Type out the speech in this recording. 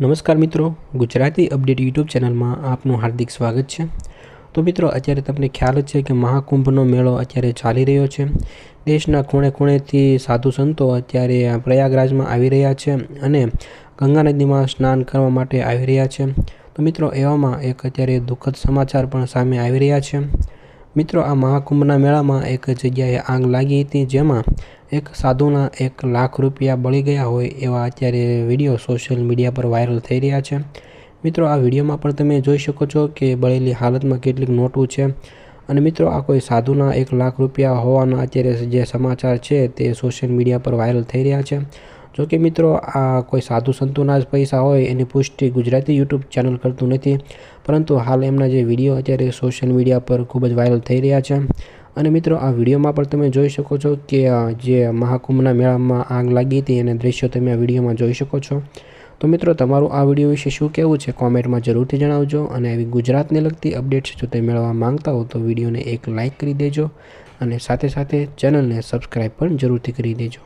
નમસ્કાર મિત્રો, Gujarati update YouTube ચેનલમાં આપનું હાર્દિક સ્વાગત છે. તો મિત્રો, અત્યારે તમને ખ્યાલ છે કે મહાકુંભનો મેળો અત્યારે ચાલી રહ્યો છે. દેશના ખૂણે ખૂણેથી સાધુ સંતો અત્યારે પ્રયાગરાજમાં આવી રહ્યા છે અને ગંગા નદીમાં સ્નાન કરવા માટે આવી રહ્યા છે. તો મિત્રો, એવામાં એક અત્યારે દુઃખદ સમાચાર પણ સામે આવી રહ્યા છે. મિત્રો, આ મહાકુંભના મેળામાં એક જગ્યાએ આગ લાગી હતી, જેમાં એક સાધુના એક લાખ રૂપિયા બળી ગયા હોય એવા અત્યારે વીડિયો સોશિયલ મીડિયા પર વાયરલ થઈ રહ્યા છે. મિત્રો, આ વિડીયોમાં પણ તમે જોઈ શકો છો કે બળેલી હાલતમાં કેટલીક નોટું છે. અને મિત્રો, આ કોઈ સાધુના એક લાખ રૂપિયા હોવાના અત્યારે જે સમાચાર છે તે સોશિયલ મીડિયા પર વાયરલ થઈ રહ્યા છે. જોકે મિત્રો, આ કોઈ સાધુ સંતોના જ પૈસા હોય એની પુષ્ટિ ગુજરાતી યુટ્યુબ ચેનલ કરતું નથી. પરંતુ હાલ એમના જે વીડિયો અત્યારે સોશિયલ મીડિયા પર ખૂબ જ વાયરલ થઈ રહ્યા છે. અને મિત્રો, આ વિડીયોમાં પણ તમે જોઈ શકો છો કે જે મહાકુંભના મેળામાં આગ લાગી હતી એને દ્રશ્યો તમે આ વિડીયોમાં જોઈ શકો છો. તો મિત્રો, તમારું આ વીડિયો વિશે શું કહેવું છે કોમેન્ટમાં જરૂરથી જણાવજો અને આવી ગુજરાતને લગતી અપડેટ્સ જો તમે મેળવવા માંગતા હો તો વિડીયોને એક લાઇક કરી દેજો અને સાથે સાથે ચેનલને સબસ્ક્રાઈબ પણ જરૂરથી કરી દેજો.